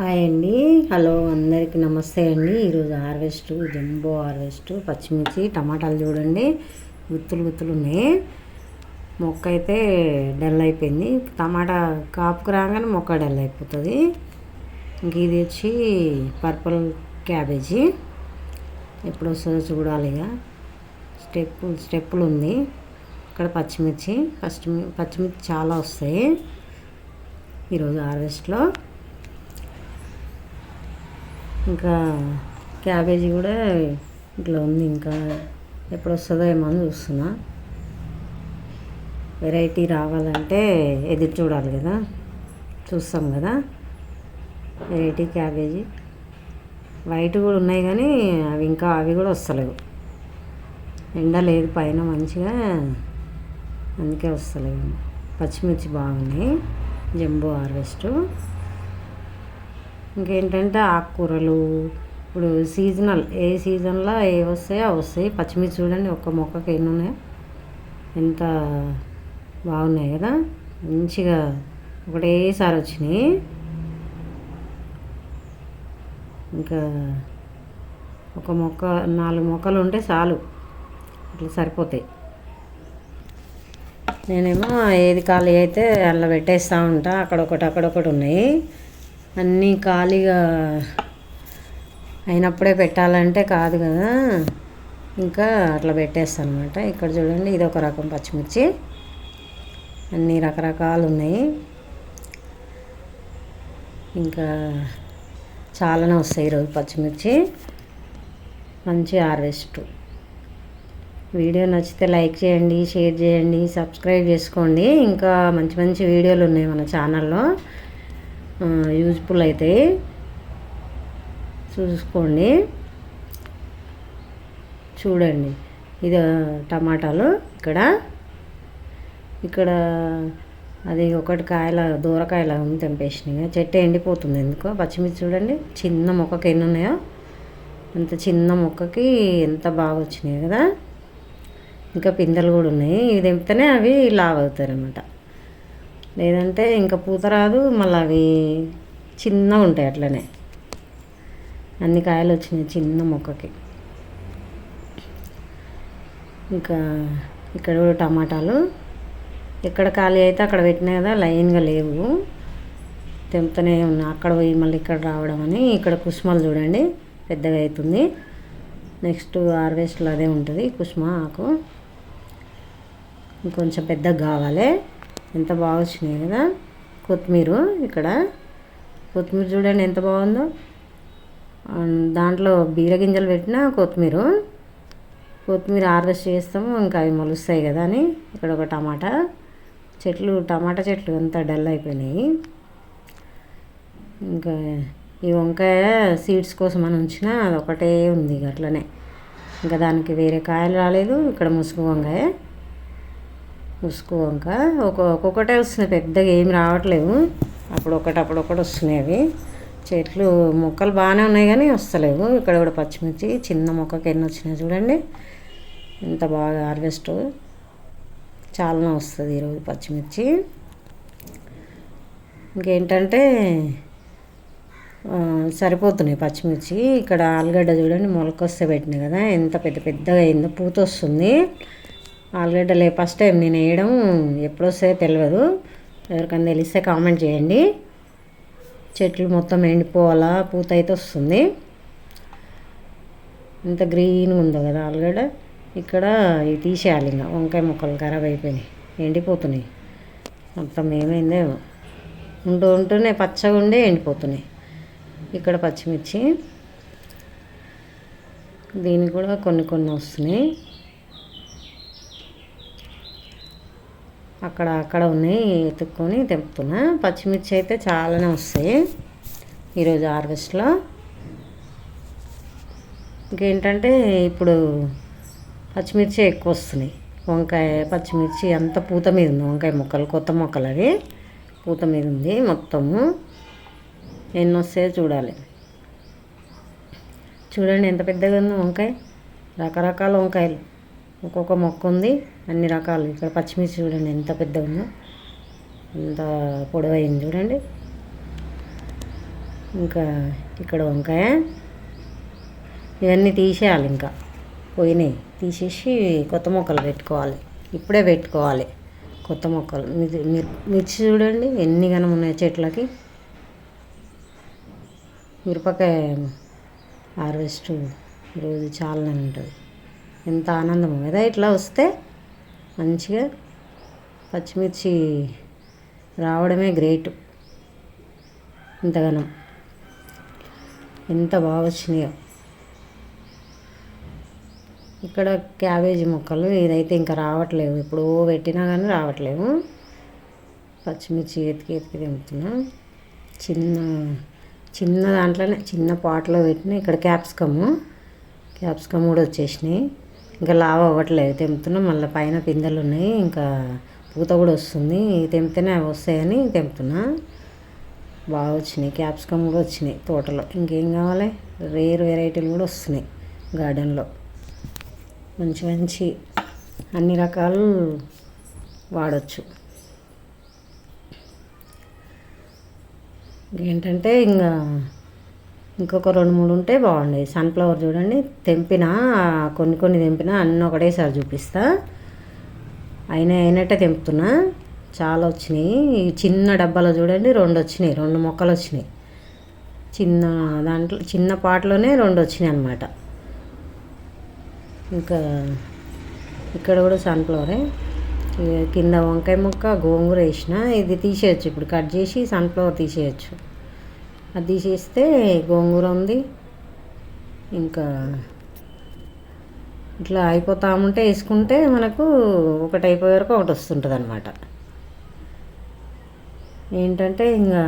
Hi అండి. Hello అందరికీ నమస్తే అండి. ఈరోజు హార్వెస్ట్ జంబో హార్వెస్ట్ పచ్చిమిర్చి టమాటాలు చూడండి. గుత్తులు గుత్తులు ఉన్నాయి. మొక్క అయితే డల్ అయిపోయింది. టమాటా కాపుకు రాగానే మొక్క డల్ అయిపోతుంది. ఇంక ఇది వచ్చి పర్పుల్ క్యాబేజీ. ఎప్పుడు వస్తుందో చూడాలి ఇక. స్టెప్ స్టెప్పులు ఉంది. ఇక్కడ పచ్చిమిర్చి పచ్చిమి పచ్చిమిర్చి చాలా వస్తాయి. ఈరోజు హార్వెస్ట్లో ఇంకా క్యాబేజీ కూడా ఇట్లా ఉంది. ఇంకా ఎప్పుడు వస్తుందో ఏమో అని చూస్తున్నా. వెరైటీ రావాలంటే ఎదురు చూడాలి కదా. చూస్తాం కదా. Variety cabbage. వైట్ కూడా ఉన్నాయి కానీ అవి ఇంకా అవి కూడా వస్తలేవు. ఎండ లేదు పైన మంచిగా అందుకే వస్తలేవు. పచ్చిమిర్చి బాగున్నాయి. Jumbo harvest. ఇంకేంటంటే ఆకుకూరలు ఇప్పుడు సీజనల్ ఏ సీజన్లో ఏ వస్తాయో అవి వస్తాయి. పచ్చిమిర్చి చూడండి ఒక్క మొక్కకి ఎన్ని ఉన్నాయో. ఎంత బాగున్నాయి కదా. మంచిగా ఒకటేసారి వచ్చినాయి. ఇంకా ఒక మొక్క నాలుగు మొక్కలు ఉంటే చాలు. ఇట్లా సరిపోతాయి. నేనేమో ఏది ఖాళీ అయితే అలా పెట్టేస్తూ ఉంటా. అక్కడొకటి అక్కడొకటి ఉన్నాయి. అన్నీ ఖాళీగా అయినప్పుడే పెట్టాలంటే కాదు కదా. ఇంకా అట్లా పెట్టేస్తాను అనమాట ఇక్కడ చూడండి ఇది ఒక రకం పచ్చిమిర్చి. అన్ని రకరకాలు ఉన్నాయి. ఇంకా చాలానే వస్తాయి ఈరోజు పచ్చిమిర్చి. మంచి హార్వెస్ట్. వీడియో నచ్చితే లైక్ చేయండి షేర్ చేయండి సబ్స్క్రైబ్ చేసుకోండి. ఇంకా మంచి మంచి వీడియోలు ఉన్నాయి మన ఛానల్లో. యూజ్ఫుల్ అవుతాయి చూసుకోండి. చూడండి. ఇది టమాటాలు ఇక్కడ. ఇక్కడ అది ఒకటి కాయల దూరకాయల ఉంది తెంపేసినాయి. చెట్టు ఎండిపోతుంది ఎందుకో? పచ్చిమిర్చి చూడండి. చిన్న మొక్కకి ఎన్ని ఉన్నాయో? అంత చిన్న మొక్కకి ఎంత బాగా వచ్చినాయి కదా? ఇంకా పిందెలు కూడా ఉన్నాయి. ఇవి తెంపితేనే అవి లావ్ అవుతారు అన్నమాట లేదంటే ఇంకా పూత రాదు మళ్ళీ అవి చిన్నగా ఉంటాయి అట్లనే. అన్ని కాయలు వచ్చినాయి చిన్న మొక్కకి. ఇంకా ఇక్కడ కూడా టమాటాలు. ఎక్కడ ఖాళీ అయితే అక్కడ పెట్టినా కదా లైన్గా లేవు. తెంపుతూనే ఉన్నా. అక్కడ పోయి మళ్ళీ ఇక్కడ రావడం అని ఇక్కడ కుసుమలు చూడండి పెద్దగా అవుతుంది. నెక్స్ట్ హార్వెస్ట్లో అదే ఉంటుంది కుసుమ ఆకు. ఇంకొంచెం పెద్దగా కావాలి. ఎంత బాగా వచ్చినాయి కదా? కొత్తిమీర ఇక్కడ. కొత్తిమీర చూడండి ఎంత బాగుందో. దాంట్లో బీర గింజలు పెట్టిన కొత్తిమీర. కొత్తిమీర హార్వెస్ట్ చేస్తాము ఇంకా అవి మొలుస్తాయి కదా అని. ఇక్కడ ఒక టమాటా చెట్లు టమాటా చెట్లు అంతా డల్ అయిపోయినాయి. ఇంకా ఈ వంకాయ సీడ్స్ కోసం అని ఉంచిన అది ఒకటే ఉంది అట్లనే. ఇంకా దానికి వేరే కాయలు రాలేదు ఇక్కడ ముసుగు వంకాయ. ముసుగు వంక ఒక ఒక్కొక్కటే వస్తున్నాయి పెద్దగా ఏమి రావట్లేవు. అప్పుడు ఒకటి అప్పుడు ఒకటి వస్తున్నాయి అవి. చెట్లు మొక్కలు బాగానే ఉన్నాయి కానీ వస్తలేవు. ఇక్కడ కూడా పచ్చిమిర్చి చిన్న మొక్కకి ఎన్ని వచ్చినాయి చూడండి. ఎంత బాగా హార్వెస్ట్. చాలానే వస్తుంది ఈరోజు పచ్చిమిర్చి. ఇంకేంటంటే సరిపోతున్నాయి పచ్చిమిర్చి. ఇక్కడ ఆలుగడ్డ చూడండి మొలకొస్తే పెట్టినాయి కదా. ఎంత పెద్ద పెద్దగా అయిందో పూత వస్తుంది. ఆలుగడ్డలే. ఫస్ట్ టైం నేను వేయడం ఎప్పుడు తెలియదు ఎవరికైనా తెలిస్తే కామెంట్ చేయండి. చెట్లు మొత్తం ఎండిపోవాలా పూత అయితే వస్తుంది. ఎంత గ్రీన్గా ఉందో కదా ఆలుగడ్డ. ఇక్కడ ఇవి తీసేయాలి ఇంకా. వంకాయ మొక్కలు ఖరాబ్ అయిపోయినాయి. ఎండిపోతున్నాయి. మొత్తం ఏమైందో ఉంటూ ఉంటూనే పచ్చగా ఉండే ఎండిపోతున్నాయి. ఇక్కడ పచ్చిమిర్చి. దీనికి కూడా కొన్ని కొన్ని వస్తున్నాయి. అక్కడ అక్కడ ఉన్నాయి ఎత్తుక్కొని తెంపుతున్నా. పచ్చిమిర్చి అయితే చాలానే వస్తాయి ఈరోజు హార్వెస్ట్లో. ఇంకేంటంటే ఇప్పుడు పచ్చిమిర్చి ఎక్కువ వస్తున్నాయి. వంకాయ పచ్చిమిర్చి అంత పూత మీద ఉంది. వంకాయ మొక్కలు కొత్త మొక్కలు అవి పూత మీద ఉంది మొత్తము. ఎన్ని వస్తాయో చూడాలి. చూడండి ఎంత పెద్దగా ఉంది వంకాయ. రకరకాల వంకాయలు. ఒక్కొక్క మొక్క ఉంది. అన్ని రకాలు. ఇక్కడ పచ్చిమిర్చి చూడండి ఎంత పెద్ద ఉందో. ఎంత పొడవైంది చూడండి. ఇంకా ఇక్కడ వంకాయ. ఇవన్నీ తీసేయాలి ఇంకా. పోయినాయి. తీసేసి కొత్త మొక్కలు పెట్టుకోవాలి. ఇప్పుడే పెట్టుకోవాలి కొత్త మొక్కలు. మిర్చి చూడండి ఎన్ని గనం ఉన్నాయి చెట్లకి. మిరపకాయ హార్వెస్ట్ ఈరోజు చాలానే ఉంటుంది. ఎంత ఆనందం. కదా ఇట్లా వస్తే మంచిగా పచ్చిమిర్చి రావడమే గ్రేట్. ఇంతగానం. ఎంత బాగా వచ్చినాయో. ఇక్కడ క్యాబేజీ మొక్కలు ఇదైతే ఇంకా రావట్లేవు. ఎప్పుడో పెట్టినా కానీ రావట్లేవు. పచ్చిమిర్చి ఎతికి ఎతికి తింటున్నా చిన్న చిన్న దాంట్లోనే చిన్న పాట్లో పెట్టిన ఇక్కడ క్యాప్సికము. క్యాప్సికమ్ కూడా వచ్చేసినాయి. ఇంకా లావు అవ్వట్లేదు. తెంపుతున్నాం. మళ్ళీ పైన పిందెలు ఉన్నాయి ఇంకా పూత కూడా వస్తుంది. తెంపితేనే అవి వస్తాయని తెంపుతున్నా. బాగా వచ్చినాయి. క్యాప్సికమ్ కూడా వచ్చినాయి తోటలో. ఇంకేం కావాలి? రేర్ వెరైటీలు కూడా వస్తున్నాయి గార్డెన్లో. మంచి మంచి అన్ని రకాలు వాడచ్చు. ఏంటంటే ఇంకా ఇంకొక రెండు మూడు ఉంటే బాగుండేది. సన్ఫ్లవర్ చూడండి. తెంపిన కొన్ని కొన్ని తెంపిన అన్నీ ఒకటేసారి చూపిస్తా. అయినా అయినట్టే తెంపుతున్నా. చాలా వచ్చినాయి. చిన్న డబ్బాలో చూడండి రెండు వచ్చినాయి. రెండు మొక్కలు వచ్చినాయి. చిన్న దాంట్లో చిన్న పాటలోనే రెండు వచ్చినాయి అనమాట ఇంకా ఇక్కడ కూడా సన్ఫ్లవరే కింద వంకాయ మొక్క గోంగూర వేసిన. ఇది తీసేయచ్చు. ఇప్పుడు కట్ చేసి సన్ఫ్లవర్ తీసేయచ్చు. అది తీసేస్తే గోంగూర ఉంది. ఇంకా ఇట్లా అయిపోతా ఉంటే వేసుకుంటే మనకు ఒకటి అయిపోయే వరకు ఒకటి వస్తుంటుంది అనమాట ఏంటంటే ఇంకా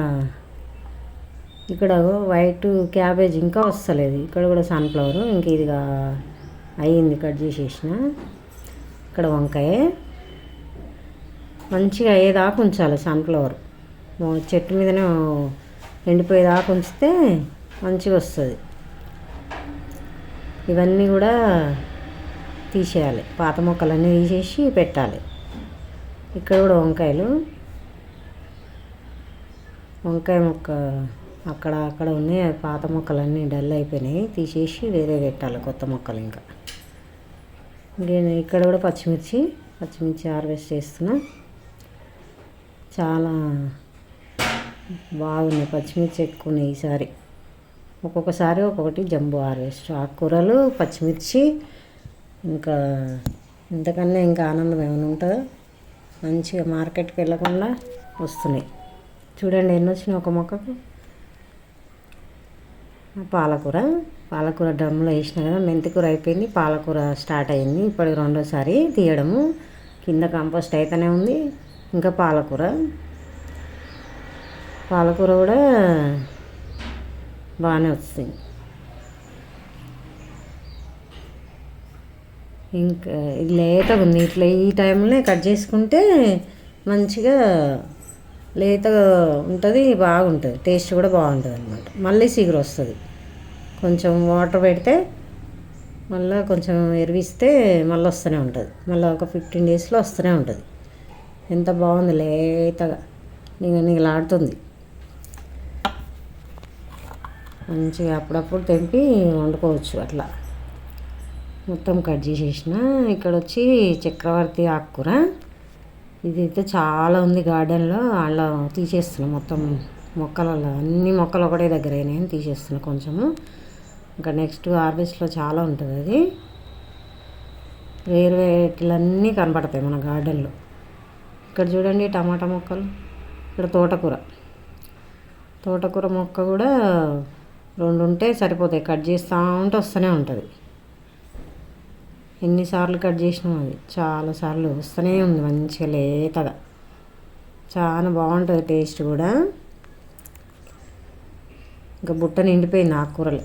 ఇక్కడ వైట్ క్యాబేజ్ ఇంకా వస్తలేదు. ఇక్కడ కూడా సన్ఫ్లవర్ ఇంక ఇదిగా అయ్యింది కట్ చేసేసిన. ఇక్కడ వంకాయ. మంచిగా అయ్యేదాకా ఉంచాలి సన్ఫ్లవర్. చెట్టు మీదనే ఎండిపోయేదాకా ఉంచితే మంచిగా వస్తుంది. ఇవన్నీ కూడా తీసేయాలి. పాత మొక్కలన్నీ తీసేసి పెట్టాలి. ఇక్కడ కూడా వంకాయలు. వంకాయ మొక్క అక్కడ అక్కడ ఉన్నాయి. పాత మొక్కలన్నీ డల్ అయిపోయినాయి. తీసేసి వేరే పెట్టాలి కొత్త మొక్కలు ఇంకా. ఇక్కడ కూడా పచ్చిమిర్చి పచ్చిమిర్చి హార్వెస్ట్ చేస్తున్నా. చాలా బాగున్నాయి పచ్చిమిర్చి ఎక్కువ ఉన్నాయి ఈసారి. ఒక్కొక్కసారి ఒక్కొక్కటి జంబు హార్వెస్ట్. ఆకుకూరలు పచ్చిమిర్చి ఇంకా ఇంతకన్నా ఇంకా ఆనందం ఏమైనా ఉంటుందో? మంచిగా మార్కెట్కి వెళ్ళకుండా వస్తున్నాయి. చూడండి ఎన్ని వచ్చినాయి ఒక మొక్కకు? పాలకూర. పాలకూర డ్రమ్లో వేసిన కదా మెంతికూర అయిపోయింది పాలకూర స్టార్ట్ అయింది. ఇప్పటికి రెండోసారి తీయడము. కింద కంపోస్ట్ అయితేనే ఉంది ఇంకా పాలకూర. పాలకూర కూడా బాగానే వస్తుంది ఇంకా లేతగా ఉంది. ఇట్లా ఈ టైంలో కట్ చేసుకుంటే మంచిగా లేతగా ఉంటుంది బాగుంటుంది. టేస్ట్ కూడా బాగుంటుంది అనమాట మళ్ళీ సిగురు వస్తుంది. కొంచెం వాటర్ పెడితే మళ్ళీ కొంచెం ఎరివిస్తే మళ్ళీ వస్తూనే ఉంటుంది. మళ్ళీ ఒక ఫిఫ్టీన్ డేస్లో వస్తూనే ఉంటుంది. ఎంత బాగుంది లేతగా. నీకు లాడుతుంది మంచిగా అప్పుడప్పుడు తెంపి వండుకోవచ్చు అట్లా. మొత్తం కట్ చేసేసిన. ఇక్కడ వచ్చి చక్రవర్తి ఆకుకూర. ఇదైతే చాలా ఉంది గార్డెన్లో. అలా తీసేస్తున్నాం మొత్తం మొక్కలలో. అన్ని మొక్కలు ఒకటే దగ్గర అయినాయని తీసేస్తున్నా కొంచెము. ఇంకా నెక్స్ట్ హార్వెస్ట్లో చాలా ఉంటుంది అది. వేరు వేటిలన్నీ కనపడతాయి మన గార్డెన్లో. ఇక్కడ చూడండి టమాటా మొక్కలు. ఇక్కడ తోటకూర. తోటకూర మొక్క కూడా రెండు ఉంటే సరిపోతాయి. కట్ చేస్తూ ఉంటే వస్తూనే ఉంటుంది. ఎన్నిసార్లు కట్ చేసినాం అది. చాలాసార్లు వస్తూనే ఉంది. మంచిగా లేతగా. చాలా బాగుంటుంది టేస్ట్ కూడా. ఇంకా బుట్ట నిండిపోయింది ఆకుకూరలు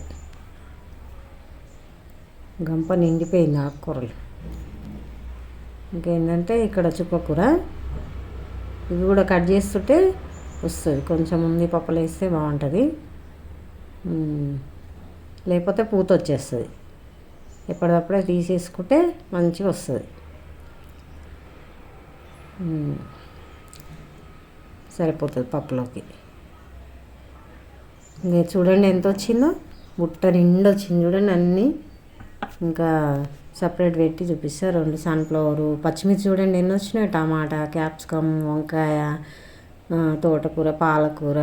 గంప నిండిపోయింది ఆకుకూరలు ఇంకేంటంటే ఇక్కడ చుక్కకూర. ఇవి కూడా కట్ చేస్తుంటే వస్తుంది. కొంచెం ఉంది పప్పులు వేస్తే బాగుంటుంది. లేకపోతే పూత వచ్చేస్తుంది. ఎప్పటికప్పుడే తీసేసుకుంటే మంచిగా వస్తుంది. సరిపోతుంది పప్పులోకి. ఇంకా చూడండి ఎంత వచ్చిందో. బుట్ట నిండు వచ్చింది చూడండి అన్నీ. ఇంకా సపరేట్ పెట్టి చూపిస్తారు రెండు సన్ఫ్లవరు పచ్చిమిర్చి చూడండి ఎన్ని వచ్చినాయి? టమాటా క్యాప్సికమ్ వంకాయ తోటకూర పాలకూర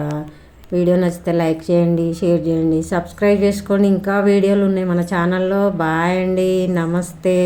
వీడియో నచ్చితే లైక్ చేయండి షేర్ చేయండి. సబ్స్క్రైబ్ చేసుకోండి. ఇంకా వీడియోలు ఉన్నాయి మన ఛానల్లో. బాయ్ అండి. నమస్తే.